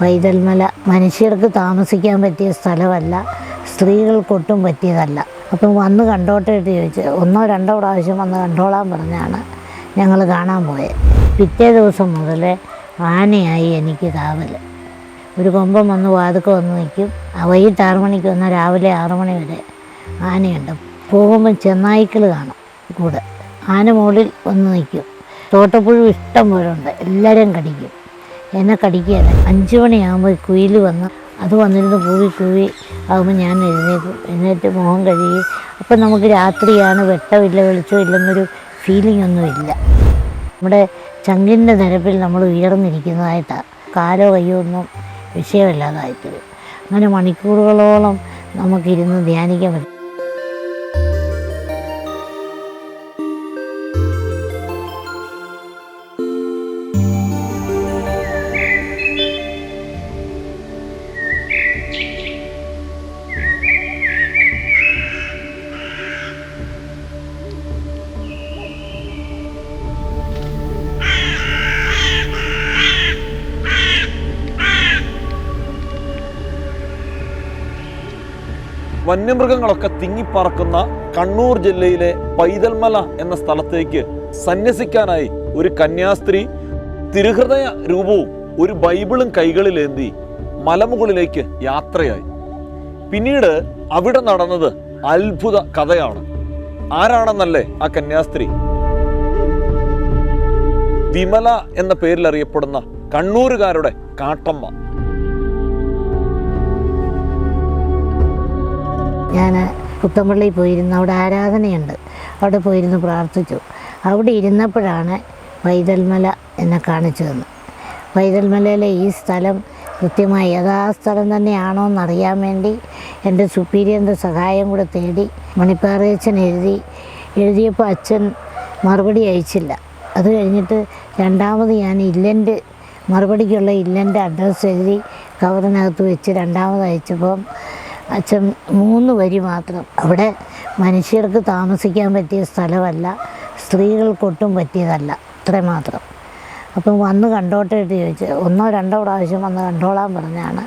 പൈതൽമല. മനുഷ്യർക്ക് താമസിക്കാൻ പറ്റിയ സ്ഥലമല്ല. സ്ത്രീകൾക്കൊട്ടും പറ്റിയതല്ല. അപ്പം വന്ന് കണ്ടോട്ടെ ചോദിച്ച് ഒന്നോ രണ്ടോ പ്രാവശ്യം വന്ന് കണ്ടോളാൻ പറഞ്ഞാണ് ഞങ്ങൾ കാണാൻ പോയത് പിറ്റേ ദിവസം മുതൽ ആനയായി എനിക്ക് കാവൽ. ഒരു കൊമ്പം വന്ന് വാതുക്ക വന്ന് നിൽക്കും. വൈകിട്ട് ആറു മണിക്ക് വന്നാൽ രാവിലെ ആറു മണി വരെ ആനയുണ്ട്. പോകുമ്പോൾ ചെന്നായ്ക്കൾ കാണും കൂടെ. ആന മുകളിൽ വന്ന് നിൽക്കും. തോട്ടപ്പുഴു ഇഷ്ടം പോലെ ഉണ്ട്. എല്ലാവരെയും കടിക്കും. എന്നെ കടിക്കുകയല്ല. അഞ്ച് മണിയാകുമ്പോൾ കുയിൽ വന്ന് അത് വന്നിരുന്ന് കൂവി കൂവി ആകുമ്പോൾ ഞാൻ എഴുന്നേക്കും. എന്നിട്ട് മുഖം കഴുകി. അപ്പം നമുക്ക് രാത്രിയാണ് വെട്ടമില്ല വെളിച്ചമില്ലെന്നൊരു ഫീലിംഗ് ഒന്നുമില്ല നമ്മുടെ ചങ്കിന്റെ നിരപ്പിൽ നമ്മൾ ഉയർന്നിരിക്കുന്നതായിട്ടാണ് കാലോ കയ്യോ ഒന്നും വിഷയമില്ലാതായിട്ട് അങ്ങനെ മണിക്കൂറുകളോളം നമുക്കിരുന്ന് ധ്യാനിക്കാൻ പറ്റും. വന്യമൃഗങ്ങളൊക്കെ തിങ്ങിപ്പറക്കുന്ന കണ്ണൂർ ജില്ലയിലെ പൈതൽമല എന്ന സ്ഥലത്തേക്ക് സന്യസിക്കാനായി ഒരു കന്യാസ്ത്രീ തിരുഹൃദയ രൂപവും ഒരു ബൈബിളും കൈകളിലേന്തി മലമുകളിലേക്ക് യാത്രയായി. പിന്നീട് അവിടെ നടന്നത് അത്ഭുത കഥയാണ്. ആരാണെന്നല്ലേ ആ കന്യാസ്ത്രീ? വിമല എന്ന പേരിൽ അറിയപ്പെടുന്ന കണ്ണൂരുകാരുടെ കാട്ടമ്മ. ഞാൻ പുത്തമ്പള്ളിയിൽ പോയിരുന്നു. അവിടെ ആരാധനയുണ്ട്. അവിടെ പോയിരുന്ന് പ്രാർത്ഥിച്ചു. അവിടെ ഇരുന്നപ്പോഴാണ് പൈതൽമല എന്നെ കാണിച്ചു തന്നത്. പൈതൽമലയിലെ ഈ സ്ഥലം കൃത്യമായി യഥാസ്ഥലം തന്നെയാണോ എന്നറിയാൻ വേണ്ടി എന്റെ സുപ്പീരിയറിന്റെ സഹായം കൂടെ തേടി മണിപ്പാറയച്ചൻ എഴുതി എഴുതിയപ്പോൾ അച്ഛൻ മറുപടി അയച്ചില്ല. അത് കഴിഞ്ഞിട്ട് രണ്ടാമത് ഞാൻ ഇല്ലന്റെ മറുപടിക്കുള്ള ഇല്ലന്റെ അഡ്രസ്സ് എഴുതി കവറിനകത്ത് വെച്ച് രണ്ടാമത് അയച്ചപ്പം അച്ഛൻ മൂന്ന് വരി മാത്രം. അവിടെ മനുഷ്യർക്ക് താമസിക്കാൻ പറ്റിയ സ്ഥലമല്ല സ്ത്രീകൾക്കൊട്ടും പറ്റിയതല്ല അത്രമാത്രം മാത്രം. അപ്പം വന്ന് കണ്ടോട്ടെ എന്ന് ചോദിച്ച് ഒന്നോ രണ്ടോ പ്രാവശ്യം വന്ന് കണ്ടോളാൻ പറഞ്ഞാണ്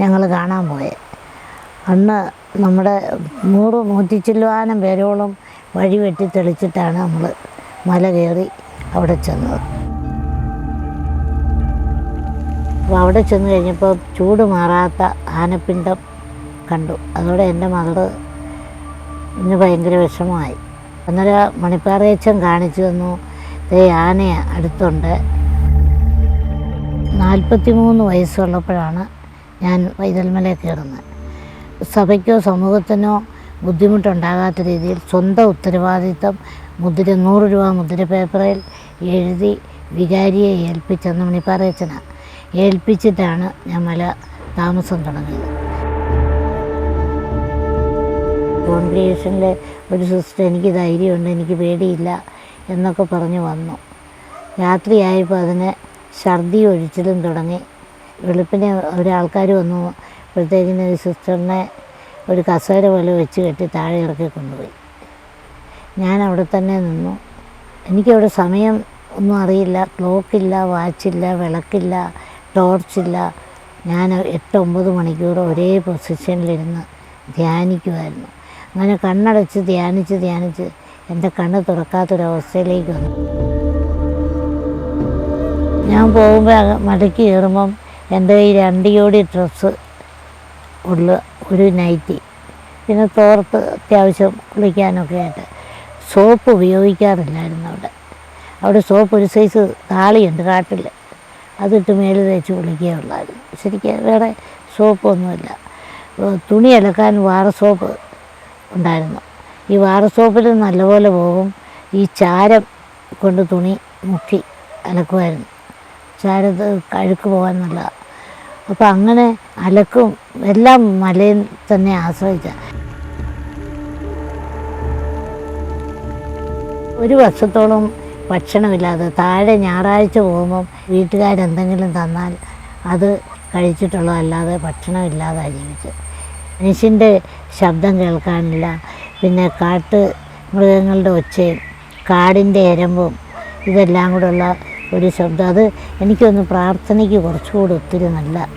ഞങ്ങൾ കാണാൻ പോയത് അന്ന് നമ്മുടെ നൂറ് നൂറ്റി ചില്ലുവാനം പേരോളം വഴി വെട്ടി തെളിച്ചിട്ടാണ് നമ്മൾ മല കയറി അവിടെ ചെന്നത്. അപ്പോൾ അവിടെ ചെന്ന് കഴിഞ്ഞപ്പോൾ ചൂട് മാറാത്ത ആനപ്പിണ്ടം കണ്ടു. അതോടെ എന്റെ മകൾ ഇന്ന് ഭയങ്കര വിഷമമായി. അന്നേരം മണിപ്പാറയച്ചൻ കാണിച്ചു തന്നു ദേ ആന അടുത്തുണ്ട്. നാൽപ്പത്തി മൂന്ന് വയസ്സുള്ളപ്പോഴാണ് ഞാൻ വൈതൽമല കയറുന്നത്. സഭയ്ക്കോ സമൂഹത്തിനോ ബുദ്ധിമുട്ടുണ്ടാകാത്ത രീതിയിൽ സ്വന്തം ഉത്തരവാദിത്തം മുദ്ര നൂറ് രൂപ മുദ്ര പേപ്പറിൽ എഴുതി വികാരിയെ ഏൽപ്പിച്ചെന്ന് മണിപ്പാറയച്ചനാണ്. ഏൽപ്പിച്ചിട്ടാണ് ഞാൻ മല താമസം തുടങ്ങിയത്. കോൺഗ്രിഗേഷനിലെ ഒരു സിസ്റ്റർ എനിക്ക് ധൈര്യമുണ്ട് എനിക്ക് പേടിയില്ല എന്നൊക്കെ പറഞ്ഞു വന്നു. രാത്രിയായപ്പോൾ അതിന് ഛർദി ഒഴിച്ചിലും തുടങ്ങി. വെളുപ്പിനെ ഒരാൾക്കാർ വന്നു. അപ്പോഴത്തേക്കിന് സിസ്റ്ററിനെ ഒരു കസേര പോലെ വെച്ച് കെട്ടി താഴെ ഇറക്കി കൊണ്ടുപോയി. ഞാൻ അവിടെ തന്നെ നിന്നു. എനിക്കവിടെ സമയം ഒന്നും അറിയില്ല. ക്ലോക്കില്ല വാച്ചില്ല വിളക്കില്ല ടോർച്ചില്ല. ഞാൻ എട്ട് ഒമ്പത് മണിക്കൂർ ഒരേ പൊസിഷനിലിരുന്ന് ധ്യാനിക്കുമായിരുന്നു അങ്ങനെ കണ്ണടച്ച് ധ്യാനിച്ച് ധ്യാനിച്ച് എന്റെ കണ്ണ് തുറക്കാത്തൊരവസ്ഥയിലേക്ക് വന്നു ഞാൻ പോകുമ്പോൾ മടക്കി കയറുമ്പം എന്റെ ഈ രണ്ട് ജോഡി ഡ്രസ്സ് ഉള്ള ഒരു നൈറ്റി പിന്നെ തോർത്ത് അത്യാവശ്യം കുളിക്കാനൊക്കെ ആയിട്ട് സോപ്പ് ഉപയോഗിക്കാറില്ലായിരുന്നു അവിടെ. അവിടെ സോപ്പ് ഒരു സൈസ് താളിയുണ്ട് കാട്ടിൽ അതിട്ട് മേൽ തേച്ച് കുളിക്കുകയുള്ളായിരുന്നു ശരിക്കും വേറെ സോപ്പൊന്നുമില്ല. തുണി അലക്കാൻ വാറ സോപ്പ് ഉണ്ടായിരുന്നു. ഈ വാറ സോപ്പിൽ നല്ലപോലെ പോകും. ഈ ചാരം കൊണ്ട് തുണി മുക്കി അലക്കുമായിരുന്നു. ചാരത്ത് കഴുക്ക് പോകാൻ നല്ലതാണ് അപ്പോൾ അങ്ങനെ അലക്കും എല്ലാം മലയിൽ തന്നെ ആശ്രയിച്ച. ഒരു വർഷത്തോളം ഭക്ഷണമില്ലാതെ താഴെ ഞായറാഴ്ച പോകുമ്പം വീട്ടുകാരെന്തെങ്കിലും തന്നാൽ അത് കഴിച്ചിട്ടുള്ളതല്ലാതെ ഭക്ഷണമില്ലാതെ ജീവിച്ചത് മനുഷ്യന്റെ ശബ്ദം കേൾക്കാനില്ല. പിന്നെ കാട്ട് മൃഗങ്ങളുടെ ഒച്ചയും കാടിന്റെ എരമ്പും ഇതെല്ലാം കൂടെയുള്ള ഒരു ശബ്ദം. അത് എനിക്കൊന്ന് പ്രാർത്ഥനയ്ക്ക് കുറച്ചുകൂടി ഒത്തിരി നല്ല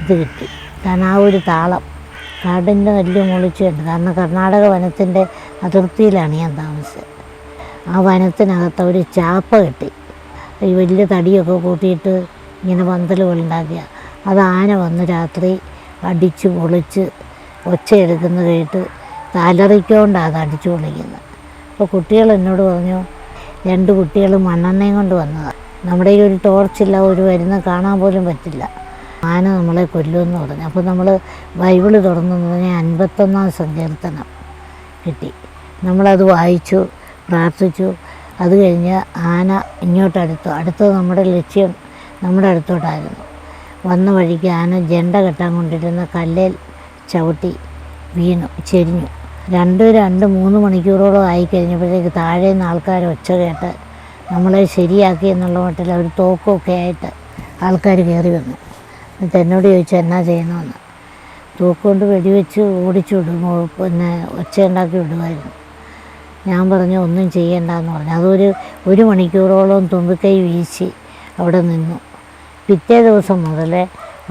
ഇത് കിട്ടി. കാരണം ആ ഒരു താളം കാടിന്റെ വലിയ മുളിച്ചുണ്ട് കാരണം കർണാടക വനത്തിന്റെ അതിർത്തിയിലാണ് ഞാൻ താമസിച്ചത്. ആ വനത്തിനകത്ത് ഒരു ചാപ്പ കെട്ടി. ഈ വലിയ തടിയൊക്കെ കൂട്ടിയിട്ട് ഇങ്ങനെ പന്തലുകൾ ഉണ്ടാക്കിയ. അത് ആന വന്ന് രാത്രി അടിച്ച് പൊളിച്ച് ഒച്ചയെടുക്കുന്ന കേട്ട് തലറിക്കൊണ്ടാണ് അടിച്ചു പൊളിക്കുന്നത്. അപ്പോൾ കുട്ടികൾ എന്നോട് പറഞ്ഞു രണ്ട് കുട്ടികൾ മണ്ണെണ്ണയും കൊണ്ട് വന്നതാണ് നമ്മുടെ ഈ ഒരു ടോർച്ചില്ല ഒരു വരുന്ന കാണാൻ പോലും പറ്റില്ല. ആന നമ്മളെ കൊല്ലുമെന്ന് പറഞ്ഞു. അപ്പോൾ നമ്മൾ ബൈബിൾ തുറന്നു പറഞ്ഞാൽ അൻപത്തൊന്നാം സങ്കീർത്തനം കിട്ടി. നമ്മളത് വായിച്ചു പ്രാർത്ഥിച്ചു. അത് കഴിഞ്ഞ് ആന ഇങ്ങോട്ട് അടുത്തു അടുത്തത് നമ്മുടെ ലക്ഷ്യം നമ്മുടെ അടുത്തോട്ടായിരുന്നു. വന്ന വഴിക്ക് ആന ജെണ്ട കെട്ടാൻ കൊണ്ടിരുന്ന കല്ലേൽ ചവിട്ടി വീണു ചെരിഞ്ഞു. രണ്ട് രണ്ട് മൂന്ന് മണിക്കൂറോളം ആയി കഴിഞ്ഞപ്പോഴത്തേക്ക് താഴെ നിന്ന് ആൾക്കാർ ഒച്ച കേട്ട് നമ്മളെ ശരിയാക്കി എന്നുള്ള മട്ടിൽ അവർ തോക്കൊക്കെ ആയിട്ട് ആൾക്കാർ കയറി വന്നു. എന്നിട്ട് എന്നോട് ചോദിച്ചു എന്നാ ചെയ്യണമെന്ന് തോക്കുകൊണ്ട് വെടിവെച്ച് ഓടിച്ചു വിടും പിന്നെ ഒച്ചയുണ്ടാക്കി വിടുമായിരുന്നു. ഞാൻ പറഞ്ഞു ഒന്നും ചെയ്യണ്ടെന്ന് പറഞ്ഞു. അതൊരു ഒരു മണിക്കൂറോളം തുമ്പിക്കൈ വീശി അവിടെ നിന്നു. പിറ്റേ ദിവസം മുതൽ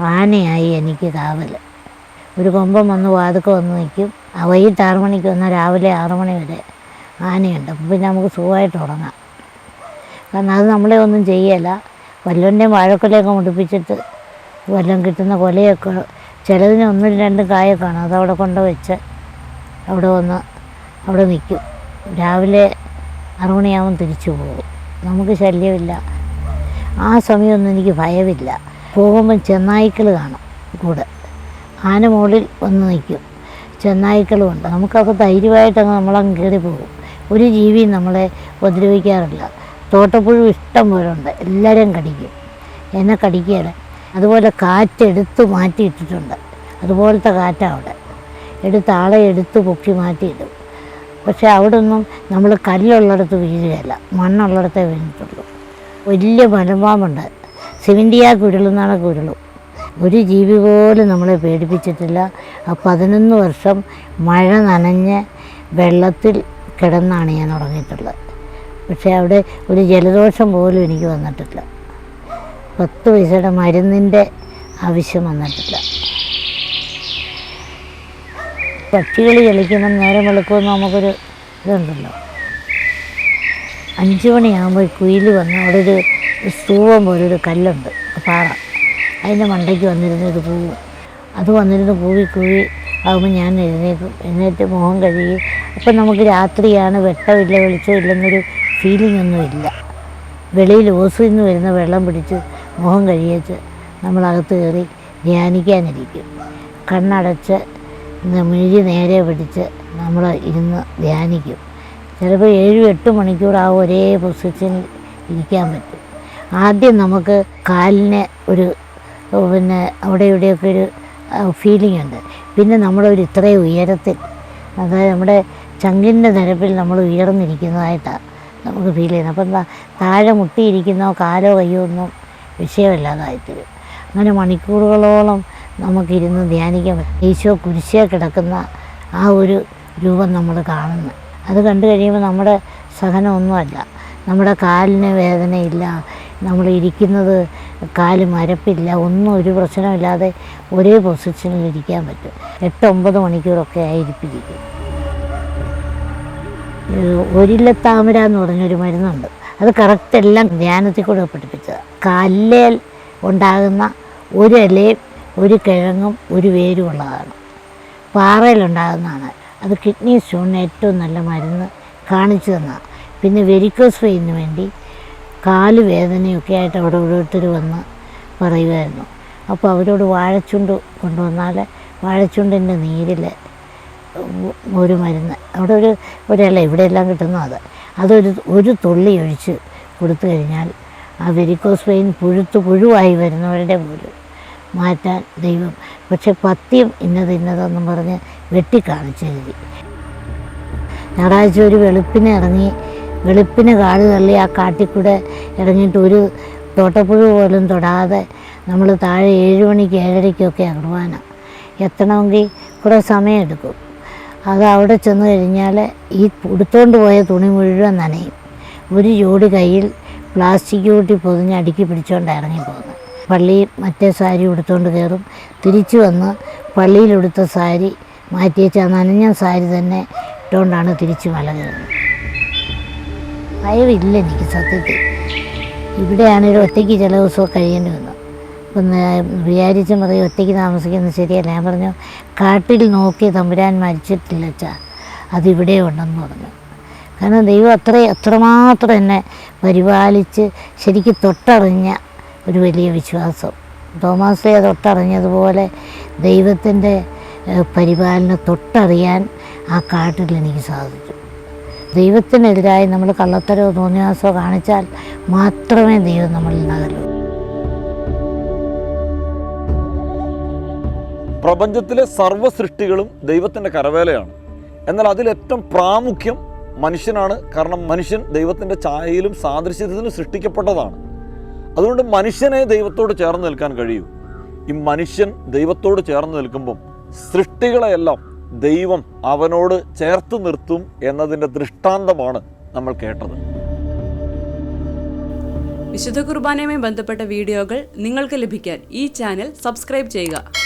ആനയായി എനിക്ക് കാവൽ ഒരു കൊമ്പം വന്ന് വാതുക്കെ വന്ന് നിൽക്കും. വൈകിട്ട് ആറു മണിക്ക് വന്നാൽ രാവിലെ ആറു മണി വരെ ആനയുണ്ട്. അപ്പം പിന്നെ നമുക്ക് സുഖമായിട്ട് ഉറങ്ങാം. കാരണം അത് നമ്മളെ ഒന്നും ചെയ്യല വല്ലവന്റെയും വാഴക്കൊലയൊക്കെ മുടിപ്പിച്ചിട്ട് വല്ലതും കിട്ടുന്ന കൊലയൊക്കെ ചിലതിന് ഒന്നും രണ്ടും കായൊക്കെയാണ്. അതവിടെ കൊണ്ട് വെച്ച് അവിടെ വന്ന് അവിടെ നിൽക്കും. രാവിലെ അറുമണിയാവും തിരിച്ചു പോകും. നമുക്ക് ശല്യമില്ല. ആ സമയമൊന്നും എനിക്ക് ഭയമില്ല. പോകുമ്പം ചെന്നായ്ക്കൾ കാണും കൂടെ. ആന മുകളിൽ വന്ന് നിൽക്കും. ചെന്നായ്ക്കളും ഉണ്ട് ധൈര്യമായിട്ട് ധൈര്യമായിട്ടങ്ങ് നമ്മളങ്ങ് കയറി പോകും. ഒരു ജീവിയും നമ്മളെ ഉപദ്രവിക്കാറില്ല. തോട്ടപ്പുഴു ഇഷ്ടം പോലെ ഉണ്ട്. എല്ലാവരെയും കടിക്കും. എന്നെ കടിക്കുകയാണ് അതുപോലെ കാറ്റെടുത്ത് മാറ്റിയിട്ടിട്ടുണ്ട് അതുപോലത്തെ കാറ്റാണ് അവിടെ. എടുത്ത് ആളെ എടുത്ത് പൊക്കി മാറ്റിയിടും പക്ഷേ അവിടെ ഒന്നും നമ്മൾ കല്ലുള്ളിടത്ത് വീഴുകയല്ല. മണ്ണുള്ളിടത്തേ വീണിട്ടുള്ളൂ വലിയ മലമ്പാമ്പുണ്ട്. സിമിൻഡിയ കുരുളെന്നാണ് കുരുളും ഒരു ജീവി പോലും നമ്മളെ പേടിപ്പിച്ചിട്ടില്ല. ആ പതിനൊന്ന് വർഷം മഴ നനഞ്ഞ് വെള്ളത്തിൽ കിടന്നാണ് ഞാൻ ഉറങ്ങിയിട്ടുള്ളത്. പക്ഷേ അവിടെ ഒരു ജലദോഷം പോലും എനിക്ക് വന്നിട്ടില്ല. പത്ത് പൈസയുടെ മരുന്നിന്റെ ആവശ്യം വന്നിട്ടില്ല. പക്ഷികൾ ചലിക്കുമ്പം നേരം വെളുക്കുമെന്ന് നമുക്കൊരു ഇതുണ്ടല്ലോ. അഞ്ച് മണിയാകുമ്പോൾ കുയിൽ വന്ന് അവിടെ ഒരു സ്തൂപം പോലൊരു കല്ലുണ്ട്. പാറ. അതിന്റെ മണ്ടയ്ക്ക് വന്നിരുന്ന് ഇത് പോവും. അത് വന്നിരുന്ന് പൂവി കൂവി ആകുമ്പോൾ ഞാൻ എഴുന്നേക്കും. എഴുന്നേറ്റ് മുഖം കഴുകി. അപ്പം നമുക്ക് രാത്രിയാണ് വെട്ടമില്ല വെളിച്ചമില്ലെന്നൊരു ഫീലിംഗ് ഒന്നും ഇല്ല. വെളിയിൽ ഓസിൽ നിന്ന് വരുന്ന വെള്ളം പിടിച്ച് മുഖം കഴുകിയച്ച് നമ്മളകത്ത് കയറി ധ്യാനിക്കാനിരിക്കും. കണ്ണടച്ച് മിഴി നേരെ പിടിച്ച് നമ്മൾ ഇരുന്ന് ധ്യാനിക്കും. ചിലപ്പോൾ ഏഴും എട്ട് മണിക്കൂർ ആ ഒരേ പൊസിഷനിൽ ഇരിക്കാൻ പറ്റും. ആദ്യം നമുക്ക് കാലിന് ഒരു പിന്നെ അവിടെ ഇവിടെയൊക്കെ ഒരു ഫീലിംഗ് ഉണ്ട്. പിന്നെ നമ്മളൊരു ഇത്രയും ഉയരത്തിൽ അതായത് നമ്മുടെ ചങ്കിന്റെ നിരപ്പിൽ നമ്മൾ ഉയർന്നിരിക്കുന്നതായിട്ടാണ് നമുക്ക് ഫീൽ ചെയ്യുന്നത്. അപ്പം താഴെ മുട്ടിയിരിക്കുന്നോ കാലോ കയ്യോ ഒന്നും വിഷയമല്ലാതായിത്തരും. അങ്ങനെ മണിക്കൂറുകളോളം നമുക്കിരുന്ന് ധ്യാനിക്കാൻ ഈശോ കുരിശേ കിടക്കുന്ന ആ ഒരു രൂപം നമ്മൾ കാണുന്നു. അത് കണ്ടു കഴിയുമ്പോൾ നമ്മുടെ സഹനമൊന്നുമല്ല നമ്മുടെ കാലിന് വേദനയില്ല. നമ്മൾ ഇരിക്കുന്നത് കാൽ മരപ്പില്ല ഒന്നും ഒരു പ്രശ്നമില്ലാതെ ഒരേ പൊസിഷനിൽ ഇരിക്കാൻ പറ്റും. എട്ട് ഒമ്പത് മണിക്കൂറൊക്കെ ആയിരിപ്പിരിക്കും ഒരില്ലത്താമര എന്ന് പറഞ്ഞൊരു മരുന്നുണ്ട്. അത് കറക്റ്റ് എല്ലാം ധ്യാനത്തിൽ കൂടെ പഠിപ്പിച്ചത്. കല്ലേൽ ഉണ്ടാകുന്ന ഒരു ഇലയും ഒരു കിഴങ്ങും ഒരു വേരും ഉള്ളതാണ്. പാറയിലുണ്ടാകുന്നതാണ് അത് കിഡ്നി സ്റ്റോണിന് ഏറ്റവും നല്ല മരുന്ന് കാണിച്ചു തന്നതാണ് പിന്നെ വെരിക്കോസ് വെയിന് വേണ്ടി കാൽ വേദനയൊക്കെ ആയിട്ട് അവിടെ ഓരോരുത്തർ വന്ന് പറയുമായിരുന്നു. അപ്പോൾ അവരോട് വാഴച്ചുണ്ട് കൊണ്ടുവന്നാൽ വാഴച്ചുണ്ടിന്റെ നീരിൽ ഒരു മരുന്ന്. അവിടെ ഒരു ഒരല്ല ഇവിടെയെല്ലാം കിട്ടുന്നു അത്. അതൊരു ഒരു തുള്ളി ഒഴിച്ച് കൊടുത്തു കഴിഞ്ഞാൽ ആ വെരിക്കോസ് വെയിൻ പുഴുത്ത് പുഴുവായി വരുന്നവരുടെ പോലും മാറ്റാൻ ദൈവം പക്ഷെ പത്യം ഇന്നത് ഇന്നതെന്നും പറഞ്ഞ് വെട്ടിക്കാണിച്ചെഴുതി ഞായറാഴ്ച ഒരു വെളുപ്പിനെ ഇറങ്ങി വെളുപ്പിന് കാട് തള്ളി ആ കാട്ടിൽ കൂടെ ഇറങ്ങിയിട്ട് ഒരു തോട്ടപ്പുഴ പോലും തൊടാതെ നമ്മൾ താഴെ ഏഴ് മണിക്ക് ഏഴരയ്ക്കൊക്കെ കുർബാന എത്തണമെങ്കിൽ കുറേ സമയമെടുക്കും. അത് അവിടെ ചെന്ന് കഴിഞ്ഞാൽ ഈ ഉടുത്തോണ്ട് പോയ തുണി മുഴുവൻ നനയും. ഒരു ജോഡി കയ്യിൽ പ്ലാസ്റ്റിക് കൂട്ടി പൊതിഞ്ഞ് അടുക്കി പിടിച്ചുകൊണ്ട് ഇറങ്ങിപ്പോകുന്നു പള്ളി മറ്റേ സാരി ഉടുത്തുകൊണ്ട് കയറും. തിരിച്ചു വന്ന് പള്ളിയിലെടുത്ത സാരി മാറ്റി വെച്ച് ആ നനഞ്ഞ സാരി തന്നെ ഇട്ടുകൊണ്ടാണ് തിരിച്ച് മല കയറുന്നത്. ഭയമില്ല എനിക്ക് സത്യത്തിൽ. ഇവിടെയാണെങ്കിൽ ഒറ്റയ്ക്ക് ചില ദിവസമൊക്കെ കഴിയേണ്ടി വന്നു ഒന്ന് വിചാരിച്ച പറയും ഒറ്റയ്ക്ക് താമസിക്കുന്നത് ശരിയല്ല. ഞാൻ പറഞ്ഞു കാട്ടിൽ നോക്കി തമ്പുരാൻ മരിച്ചിട്ടില്ല അച്ഛാ. അതിവിടെ ഉണ്ടെന്ന് പറഞ്ഞു. കാരണം ദൈവം അത്ര അത്രമാത്രം എന്നെ പരിപാലിച്ച് ശരിക്കും തൊട്ടറിഞ്ഞ ഒരു വലിയ വിശ്വാസം. തോമാസയെ തൊട്ടറിഞ്ഞതുപോലെ ദൈവത്തിന്റെ പരിപാലനം തൊട്ടറിയാൻ ആ കാട്ടിൽ എനിക്ക് സാധിച്ചു. ദൈവത്തിനെതിരായി നമ്മൾ കള്ളത്തരോ തോന്നിയാസോ കാണിച്ചാൽ മാത്രമേ ദൈവം നമ്മളിൽ നകരൂ പ്രപഞ്ചത്തിലെ സർവ സൃഷ്ടികളും ദൈവത്തിന്റെ കരവേലയാണ്. എന്നാൽ അതിലേറ്റവും പ്രാമുഖ്യം മനുഷ്യനാണ്. കാരണം മനുഷ്യൻ ദൈവത്തിന്റെ ഛായയിലും സാദൃശ്യത്തിലും സൃഷ്ടിക്കപ്പെട്ടതാണ്. അതുകൊണ്ട് മനുഷ്യനെ ദൈവത്തോട് ചേർന്ന് നിൽക്കാൻ കഴിയൂ. ഈ മനുഷ്യൻ ദൈവത്തോട് ചേർന്ന് നിൽക്കുമ്പം സൃഷ്ടികളെയെല്ലാം ദൈവം അവനോട് ചേർത്ത് നിർത്തും എന്നതിന്റെ ദൃഷ്ടാന്തമാണ് നമ്മൾ കേട്ടത്. വിശുദ്ധ കുർബാനയുമായി ബന്ധപ്പെട്ട വീഡിയോകൾ നിങ്ങൾക്ക് ലഭിക്കാൻ ഈ ചാനൽ സബ്സ്ക്രൈബ് ചെയ്യുക.